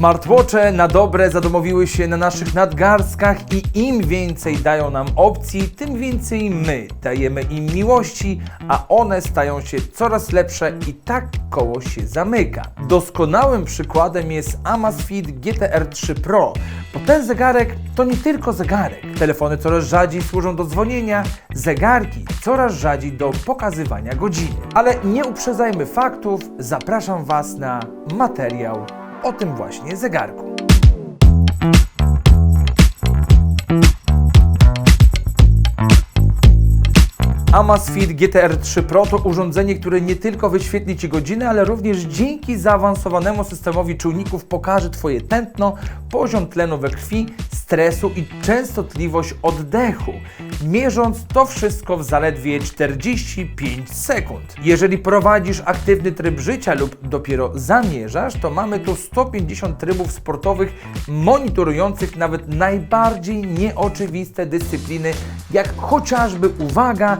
Smartwatche na dobre zadomowiły się na naszych nadgarstkach i im więcej dają nam opcji, tym więcej my dajemy im miłości, a one stają się coraz lepsze i tak koło się zamyka. Doskonałym przykładem jest Amazfit GTR 3 Pro, bo ten zegarek to nie tylko zegarek. Telefony coraz rzadziej służą do dzwonienia, zegarki coraz rzadziej do pokazywania godziny. Ale nie uprzedzajmy faktów, zapraszam Was na materiał o tym właśnie zegarku. Amazfit GTR 3 Pro to urządzenie, które nie tylko wyświetli Ci godzinę, ale również dzięki zaawansowanemu systemowi czujników pokaże Twoje tętno, poziom tlenu we krwi, stresu i częstotliwość oddechu, mierząc to wszystko w zaledwie 45 sekund. Jeżeli prowadzisz aktywny tryb życia lub dopiero zamierzasz, to mamy tu 150 trybów sportowych monitorujących nawet najbardziej nieoczywiste dyscypliny, jak chociażby, uwaga,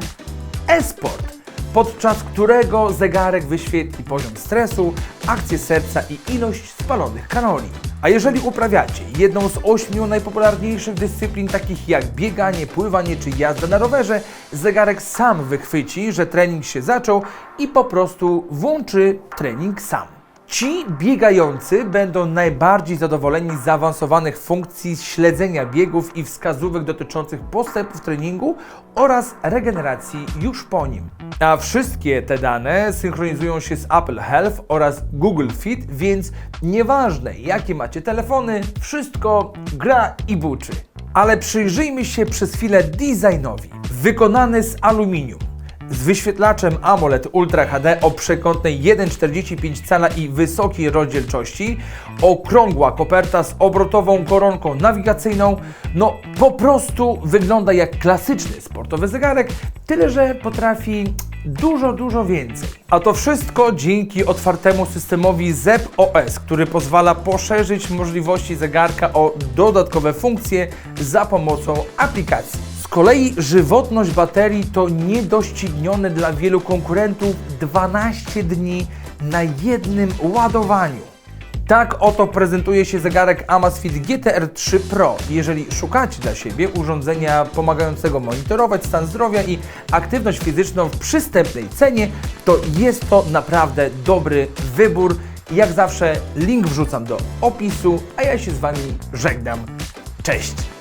e-sport, podczas którego zegarek wyświetli poziom stresu, akcję serca i ilość spalonych kalorii. A jeżeli uprawiacie jedną z ośmiu najpopularniejszych dyscyplin, takich jak bieganie, pływanie czy jazda na rowerze, zegarek sam wychwyci, że trening się zaczął i po prostu włączy trening sam. Ci biegający będą najbardziej zadowoleni z zaawansowanych funkcji śledzenia biegów i wskazówek dotyczących postępów treningu oraz regeneracji już po nim. A wszystkie te dane synchronizują się z Apple Health oraz Google Fit, więc nieważne jakie macie telefony, wszystko gra i buczy. Ale przyjrzyjmy się przez chwilę designowi. Wykonany z aluminium z wyświetlaczem AMOLED Ultra HD o przekątnej 1,45 cala i wysokiej rozdzielczości, okrągła koperta z obrotową koronką nawigacyjną, no po prostu wygląda jak klasyczny sportowy zegarek, tyle że potrafi dużo, dużo więcej. A to wszystko dzięki otwartemu systemowi ZEP OS, który pozwala poszerzyć możliwości zegarka o dodatkowe funkcje za pomocą aplikacji. Kolei żywotność baterii to niedoścignione dla wielu konkurentów 12 dni na jednym ładowaniu. Tak oto prezentuje się zegarek Amazfit GTR 3 Pro. Jeżeli szukacie dla siebie urządzenia pomagającego monitorować stan zdrowia i aktywność fizyczną w przystępnej cenie, to jest to naprawdę dobry wybór. Jak zawsze link wrzucam do opisu, a ja się z Wami żegnam. Cześć!